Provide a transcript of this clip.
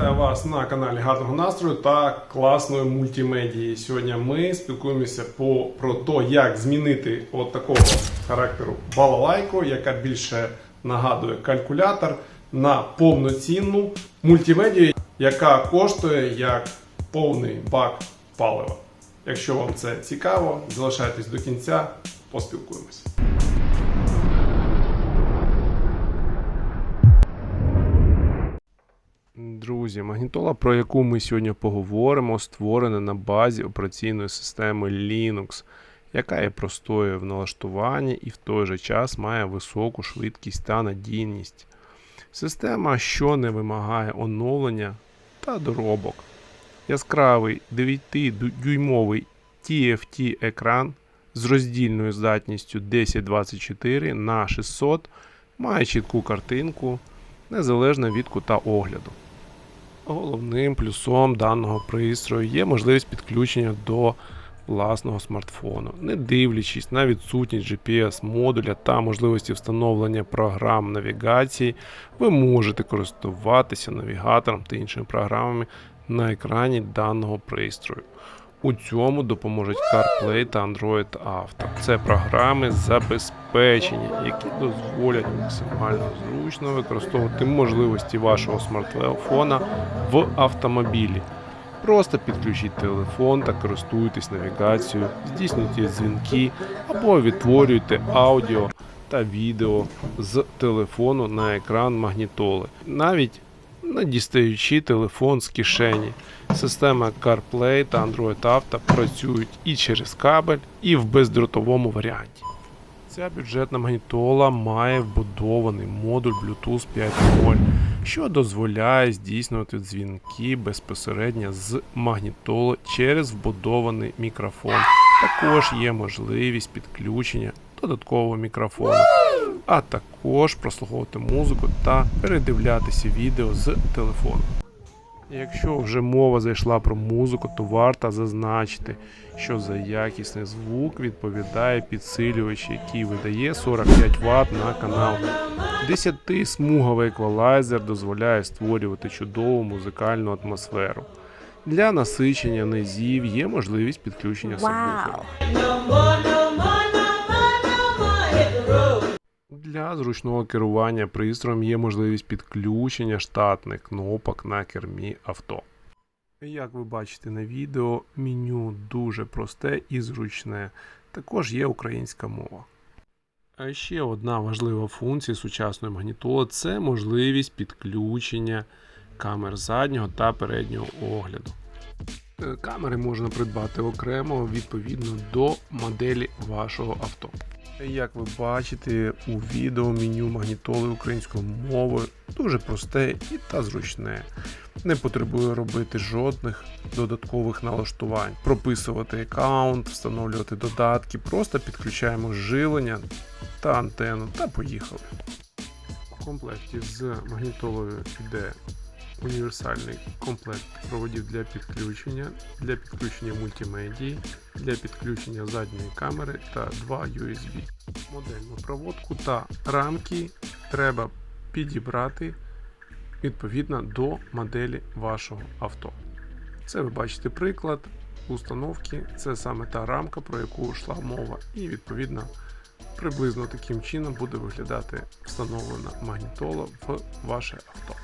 Вітаю вас на каналі гарного настрою та класної мультимедії. Сьогодні ми спілкуємося по, про те, як змінити от такого характеру балалайку, яка більше нагадує калькулятор, на повноцінну мультимедію, яка коштує як повний бак палива. Якщо вам це цікаво, залишайтесь до кінця, поспілкуємося. Друзі, магнітола, про яку ми сьогодні поговоримо, створена на базі операційної системи Linux, яка є простою в налаштуванні і в той же час має високу швидкість та надійність. Система, що не вимагає оновлення та доробок. Яскравий 9-дюймовий TFT екран з роздільною здатністю 1024 на 600 має чітку картинку незалежно від кута огляду. Головним плюсом даного пристрою є можливість підключення до власного смартфону, не дивлячись на відсутність GPS-модуля та можливості встановлення програм навігації, ви можете користуватися навігатором та іншими програмами на екрані даного пристрою. У цьому допоможуть CarPlay та Android Auto. Це програми забезпечення, які дозволять максимально зручно використовувати можливості вашого смартфона в автомобілі. Просто підключіть телефон та користуйтесь навігацією, здійснюйте дзвінки або відтворюйте аудіо та відео з телефону на екран магнітоли, навіть не дістаючи телефон з кишені. Система CarPlay та Android Auto працюють і через кабель, і в бездротовому варіанті. Ця бюджетна магнітола має вбудований модуль Bluetooth 5.0, що дозволяє здійснювати дзвінки безпосередньо з магнітоли через вбудований мікрофон. Також є можливість підключення додаткового мікрофону, а також прослуховувати музику та передивлятися відео з телефону. Якщо вже мова зайшла про музику, то варто зазначити, що за якісний звук відповідає підсилювач, який видає 45 Вт на канал. 10-смуговий еквалайзер дозволяє створювати чудову музикальну атмосферу. Для насичення низів є можливість підключення сабвуфера. Для зручного керування пристроєм є можливість підключення штатних кнопок на кермі авто. Як ви бачите на відео, меню дуже просте і зручне. Також є українська мова. А ще одна важлива функція сучасної магнітоли це можливість підключення камер заднього та переднього огляду. Е, Камери можна придбати окремо відповідно до моделі вашого авто. Як ви бачите у відео меню магнітоли українською мовою дуже просте і та зручне. Не потребує робити жодних додаткових налаштувань, прописувати аккаунт, встановлювати додатки, просто підключаємо живлення та антенну та поїхали. В комплекті з магнітолою йде універсальний комплект проводів для підключення, для підключення мультимедії, для підключення задньої камери та два USB. Модельну проводку та рамки треба підібрати відповідно до моделі вашого авто. Це ви бачите приклад установки. Це саме та рамка, про яку йшла мова, і відповідно приблизно таким чином буде виглядати встановлена магнітола в ваше авто.